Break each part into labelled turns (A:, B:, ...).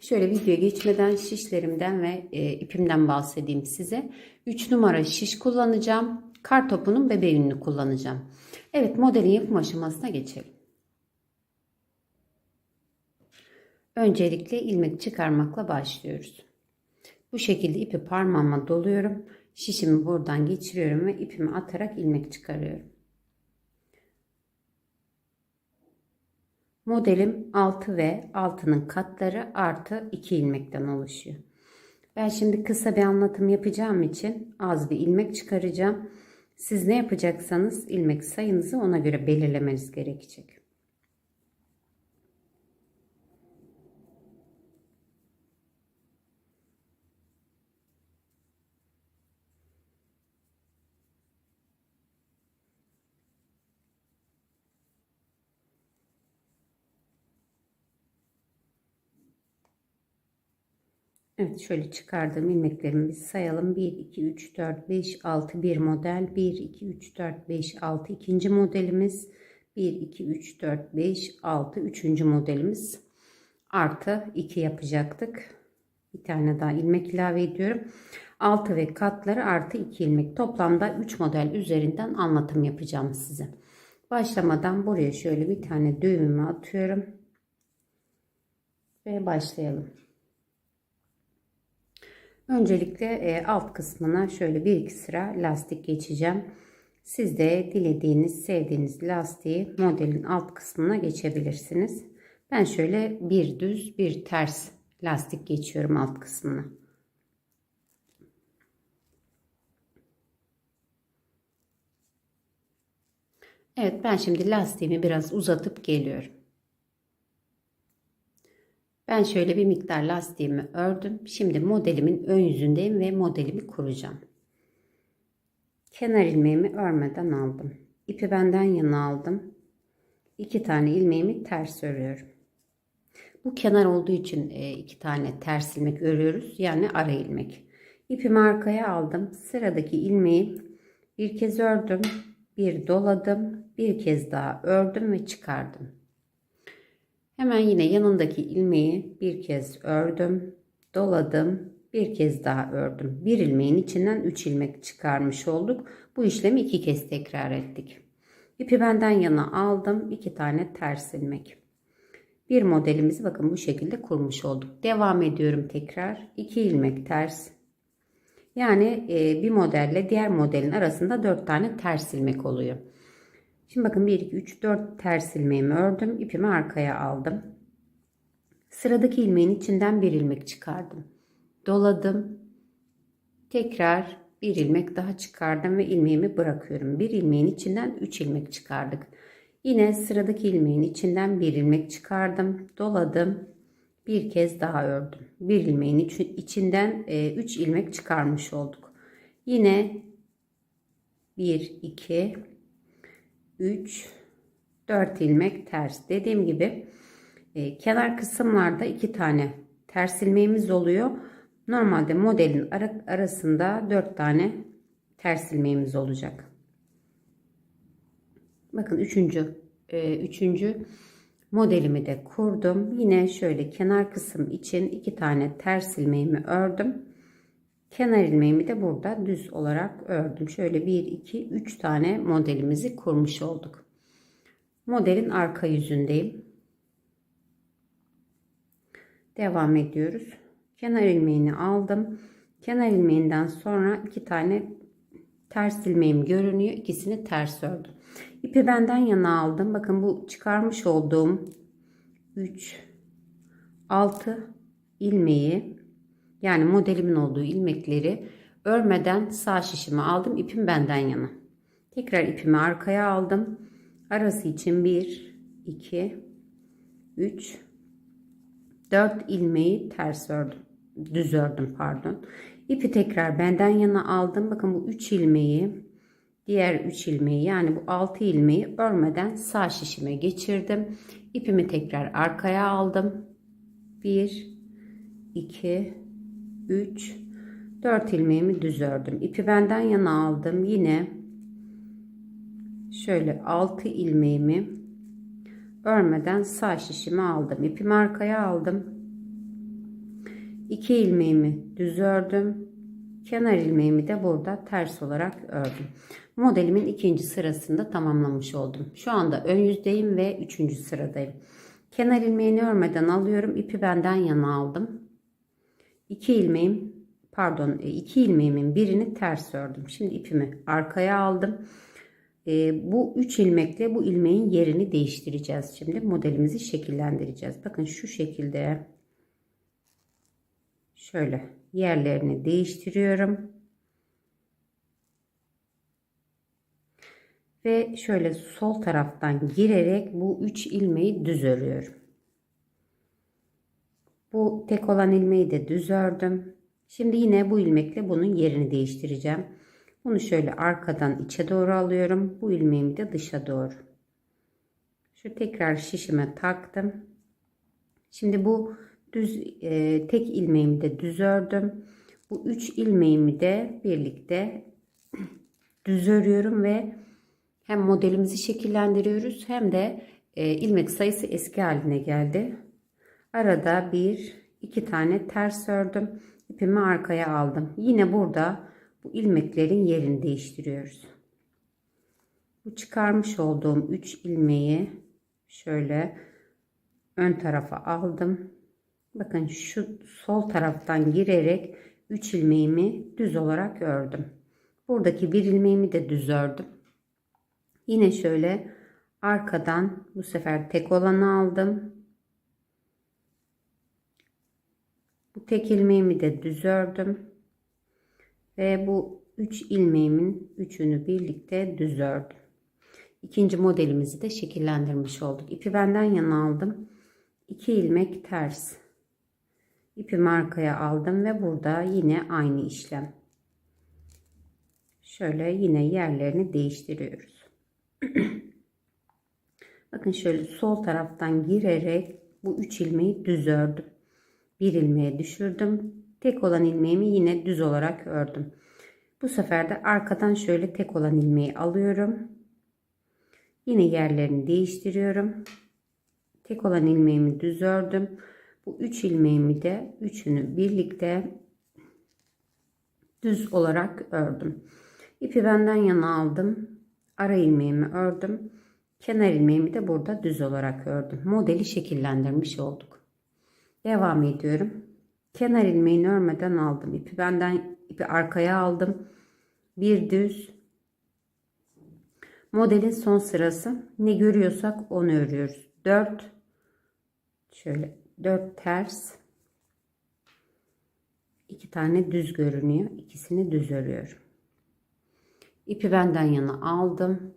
A: Şöyle videoya geçmeden şişlerimden ve e, ipimden bahsedeyim size. 3 numara şiş kullanacağım. Kar topunun bebe kullanacağım. Evet modelin yapım aşamasına geçelim. Öncelikle ilmek çıkarmakla başlıyoruz. Bu şekilde ipi parmağıma doluyorum. Şişimi buradan geçiriyorum ve ipimi atarak ilmek çıkarıyorum. Modelim 6 ve altının katları artı 2 ilmekten oluşuyor. Ben şimdi kısa bir anlatım yapacağım için az bir ilmek çıkaracağım. Siz ne yapacaksanız ilmek sayınızı ona göre belirlemeniz gerekecek. Evet şöyle çıkardığım ilmeklerimi bir sayalım. 1, 2, 3, 4, 5, 6 bir model. 1, 2, 3, 4, 5, 6 ikinci modelimiz. 1, 2, 3, 4, 5, 6 üçüncü modelimiz. Artı 2 yapacaktık. Bir tane daha ilmek ilave ediyorum. 6 ve katları artı 2 ilmek. Toplamda 3 model üzerinden anlatım yapacağım size. Başlamadan buraya şöyle bir tane düğümümü atıyorum. Ve başlayalım. Öncelikle e, alt kısmına şöyle bir iki sıra lastik geçeceğim. Siz de dilediğiniz, sevdiğiniz lastiği modelin alt kısmına geçebilirsiniz. Ben şöyle bir düz bir ters lastik geçiyorum alt kısmına. Evet ben şimdi lastiğimi biraz uzatıp geliyorum. Ben şöyle bir miktar lastiğimi ördüm. Şimdi modelimin ön yüzündeyim ve modelimi kuracağım. Kenar ilmeğimi örmeden aldım. İpi benden yana aldım. İki tane ilmeğimi ters örüyorum. Bu kenar olduğu için e, iki tane ters ilmek örüyoruz. Yani ara ilmek. İpimi arkaya aldım. Sıradaki ilmeği bir kez ördüm. Bir doladım. Bir kez daha ördüm ve çıkardım. Hemen yine yanındaki ilmeği bir kez ördüm, doladım, bir kez daha ördüm. Bir ilmeğin içinden 3 ilmek çıkarmış olduk. Bu işlemi iki kez tekrar ettik. İpi benden yana aldım. iki tane ters ilmek. Bir modelimizi bakın bu şekilde kurmuş olduk. Devam ediyorum tekrar. 2 ilmek ters. Yani e, bir modelle diğer modelin arasında 4 tane ters ilmek oluyor. Şimdi bakın 1, 2, 3, 4 ters ilmeğimi ördüm. ipimi arkaya aldım. Sıradaki ilmeğin içinden bir ilmek çıkardım. Doladım. Tekrar bir ilmek daha çıkardım ve ilmeğimi bırakıyorum. Bir ilmeğin içinden 3 ilmek çıkardık. Yine sıradaki ilmeğin içinden bir ilmek çıkardım. Doladım. Bir kez daha ördüm. Bir ilmeğin içinden 3 e, ilmek çıkarmış olduk. Yine 1, 2, 3 4 ilmek ters. Dediğim gibi e, kenar kısımlarda iki tane ters ilmeğimiz oluyor. Normalde modelin ara, arasında 4 tane ters ilmeğimiz olacak. Bakın üçüncü e, üçüncü modelimi de kurdum. Yine şöyle kenar kısım için iki tane ters ilmeğimi ördüm Kenar ilmeğimi de burada düz olarak ördüm. Şöyle 1, 2, 3 tane modelimizi kurmuş olduk. Modelin arka yüzündeyim. Devam ediyoruz. Kenar ilmeğini aldım. Kenar ilmeğinden sonra iki tane ters ilmeğim görünüyor. İkisini ters ördüm. İpi benden yana aldım. Bakın bu çıkarmış olduğum 3 6 ilmeği yani modelimin olduğu ilmekleri örmeden sağ şişimi aldım. ipim benden yana. Tekrar ipimi arkaya aldım. Arası için 1, 2, 3, 4 ilmeği ters ördüm. düz ördüm pardon. İpi tekrar benden yana aldım. Bakın bu 3 ilmeği diğer 3 ilmeği yani bu 6 ilmeği örmeden sağ şişime geçirdim. İpimi tekrar arkaya aldım. 1 2 3 4 ilmeğimi düz ördüm. İpi benden yana aldım. Yine şöyle 6 ilmeğimi örmeden sağ şişime aldım. İpimi arkaya aldım. 2 ilmeğimi düz ördüm. Kenar ilmeğimi de burada ters olarak ördüm. Modelimin ikinci sırasında tamamlamış oldum. Şu anda ön yüzdeyim ve üçüncü sıradayım. Kenar ilmeğini örmeden alıyorum. İpi benden yana aldım. 2 ilmeğim pardon 2 ilmeğimin birini ters ördüm. Şimdi ipimi arkaya aldım. E, bu 3 ilmekle bu ilmeğin yerini değiştireceğiz. Şimdi modelimizi şekillendireceğiz. Bakın şu şekilde şöyle yerlerini değiştiriyorum. Ve şöyle sol taraftan girerek bu 3 ilmeği düz örüyorum. Bu tek olan ilmeği de düz ördüm. Şimdi yine bu ilmekle bunun yerini değiştireceğim. Bunu şöyle arkadan içe doğru alıyorum. Bu ilmeğimi de dışa doğru. Şu tekrar şişime taktım. Şimdi bu düz e, tek ilmeğimi de düz ördüm. Bu üç ilmeğimi de birlikte düz örüyorum ve hem modelimizi şekillendiriyoruz hem de e, ilmek sayısı eski haline geldi. Arada bir iki tane ters ördüm. İpimi arkaya aldım. Yine burada bu ilmeklerin yerini değiştiriyoruz. Bu çıkarmış olduğum 3 ilmeği şöyle ön tarafa aldım. Bakın şu sol taraftan girerek 3 ilmeğimi düz olarak ördüm. Buradaki bir ilmeğimi de düz ördüm. Yine şöyle arkadan bu sefer tek olanı aldım. Bu tek ilmeğimi de düz ördüm. Ve bu 3 ilmeğimin üçünü birlikte düz ördüm. İkinci modelimizi de şekillendirmiş olduk. İpi benden yana aldım. 2 ilmek ters. İpimi arkaya aldım ve burada yine aynı işlem. Şöyle yine yerlerini değiştiriyoruz. Bakın şöyle sol taraftan girerek bu 3 ilmeği düz ördüm. Bir ilmeğe düşürdüm. Tek olan ilmeğimi yine düz olarak ördüm. Bu sefer de arkadan şöyle tek olan ilmeği alıyorum. Yine yerlerini değiştiriyorum. Tek olan ilmeğimi düz ördüm. Bu 3 ilmeğimi de üçünü birlikte düz olarak ördüm. İpi benden yana aldım. Ara ilmeğimi ördüm. Kenar ilmeğimi de burada düz olarak ördüm. Modeli şekillendirmiş olduk. Devam ediyorum. Kenar ilmeğini örmeden aldım. İpi benden ipi arkaya aldım. Bir düz. Modelin son sırası. Ne görüyorsak onu örüyoruz. 4 şöyle 4 ters. 2 tane düz görünüyor. İkisini düz örüyorum. İpi benden yana aldım.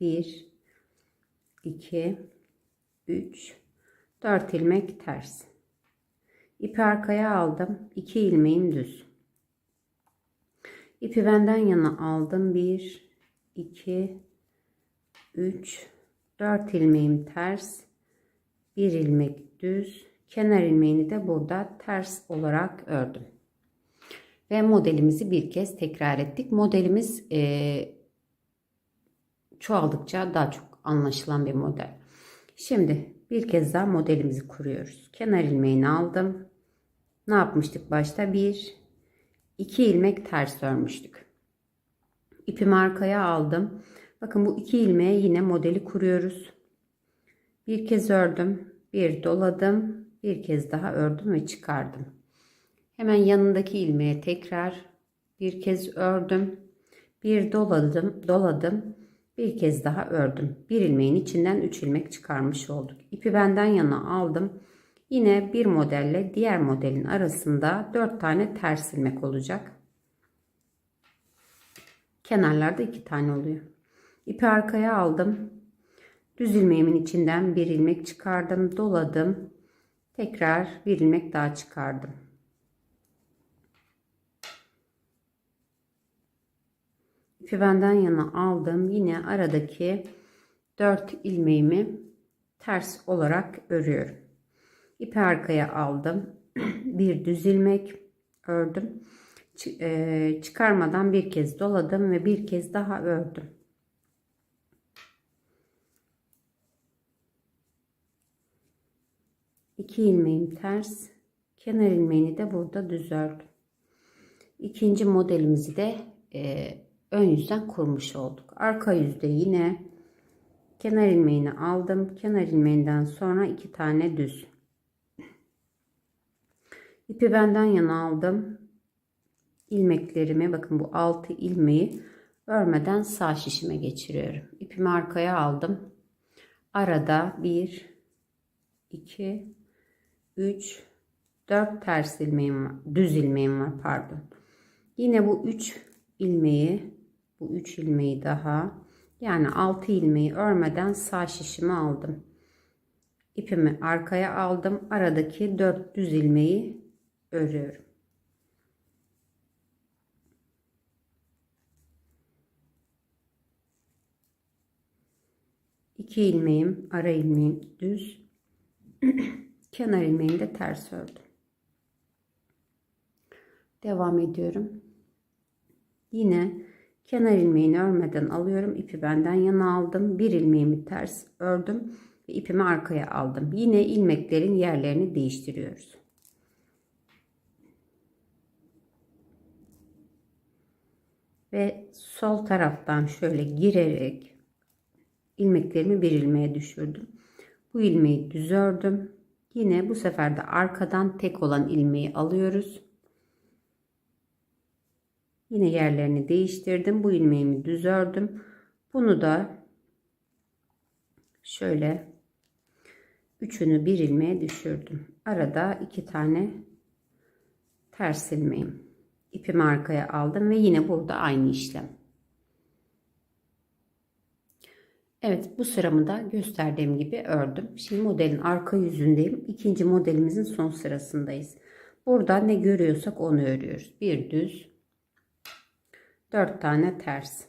A: 1 2 3 4 ilmek ters. İpi arkaya aldım. 2 ilmeğim düz. İpi benden yana aldım. 1 2 3 4 ilmeğim ters. 1 ilmek düz. Kenar ilmeğini de burada ters olarak ördüm. Ve modelimizi bir kez tekrar ettik. Modelimiz e, çoğaldıkça daha çok anlaşılan bir model. Şimdi bir kez daha modelimizi kuruyoruz. Kenar ilmeğini aldım. Ne yapmıştık başta? Bir, iki ilmek ters örmüştük. İpimi arkaya aldım. Bakın bu iki ilmeğe yine modeli kuruyoruz. Bir kez ördüm. Bir doladım. Bir kez daha ördüm ve çıkardım. Hemen yanındaki ilmeğe tekrar bir kez ördüm. Bir doladım, doladım. Bir kez daha ördüm. Bir ilmeğin içinden 3 ilmek çıkarmış olduk. İpi benden yana aldım. Yine bir modelle diğer modelin arasında 4 tane ters ilmek olacak. Kenarlarda 2 tane oluyor. İpi arkaya aldım. Düz ilmeğimin içinden bir ilmek çıkardım, doladım. Tekrar bir ilmek daha çıkardım. İpi benden yana aldım. Yine aradaki 4 ilmeğimi ters olarak örüyorum. İpi arkaya aldım. Bir düz ilmek ördüm. E, Çıkarmadan bir kez doladım ve bir kez daha ördüm. İki ilmeğim ters. Kenar ilmeğini de burada düz ördüm. İkinci modelimizi de e, ön yüzden kurmuş olduk. Arka yüzde yine kenar ilmeğini aldım. Kenar ilmeğinden sonra iki tane düz. İpi benden yana aldım. İlmeklerimi bakın bu altı ilmeği örmeden sağ şişime geçiriyorum. İpimi arkaya aldım. Arada 1 2 3 4 ters ilmeğim var. Düz ilmeğim var pardon. Yine bu 3 ilmeği bu 3 ilmeği daha yani 6 ilmeği örmeden sağ şişime aldım. İpimi arkaya aldım. Aradaki 4 düz ilmeği örüyorum. İki ilmeğim, ara ilmeğim düz. Kenar ilmeğimi de ters ördüm. Devam ediyorum. Yine kenar ilmeğini örmeden alıyorum. İpi benden yana aldım. Bir ilmeğimi ters ördüm ve ipimi arkaya aldım. Yine ilmeklerin yerlerini değiştiriyoruz. Ve sol taraftan şöyle girerek ilmeklerimi bir ilmeğe düşürdüm. Bu ilmeği düz ördüm. Yine bu sefer de arkadan tek olan ilmeği alıyoruz. Yine yerlerini değiştirdim. Bu ilmeğimi düz ördüm. Bunu da şöyle üçünü bir ilmeğe düşürdüm. Arada iki tane ters ilmeğim. İpimi arkaya aldım ve yine burada aynı işlem. Evet bu sıramı da gösterdiğim gibi ördüm. Şimdi modelin arka yüzündeyim. İkinci modelimizin son sırasındayız. Burada ne görüyorsak onu örüyoruz. Bir düz, dört tane ters.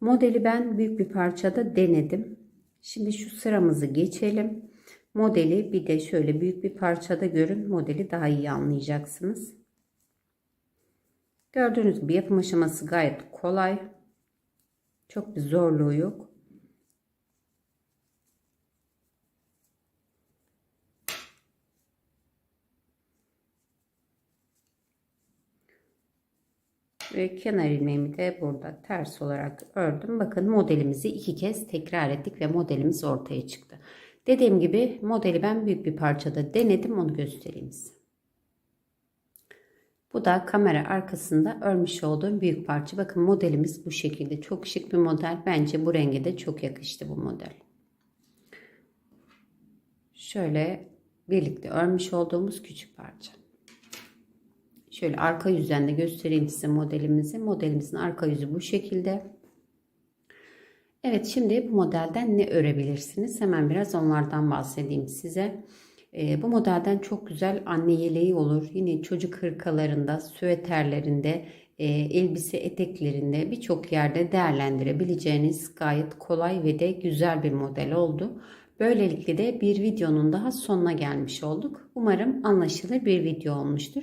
A: Modeli ben büyük bir parçada denedim. Şimdi şu sıramızı geçelim. Modeli bir de şöyle büyük bir parçada görün. Modeli daha iyi anlayacaksınız. Gördüğünüz gibi yapım aşaması gayet kolay. Çok bir zorluğu yok. Ve kenar ilmeğimi de burada ters olarak ördüm. Bakın modelimizi iki kez tekrar ettik ve modelimiz ortaya çıktı. Dediğim gibi modeli ben büyük bir parçada denedim. Onu göstereyim size. Bu da kamera arkasında örmüş olduğum büyük parça. Bakın modelimiz bu şekilde. Çok şık bir model. Bence bu renge de çok yakıştı bu model. Şöyle birlikte örmüş olduğumuz küçük parça. Şöyle arka yüzden de göstereyim size modelimizi. Modelimizin arka yüzü bu şekilde. Evet şimdi bu modelden ne örebilirsiniz? Hemen biraz onlardan bahsedeyim size. E, bu modelden çok güzel anne yeleği olur. Yine çocuk hırkalarında, süveterlerinde, e, elbise eteklerinde birçok yerde değerlendirebileceğiniz gayet kolay ve de güzel bir model oldu. Böylelikle de bir videonun daha sonuna gelmiş olduk. Umarım anlaşılır bir video olmuştur.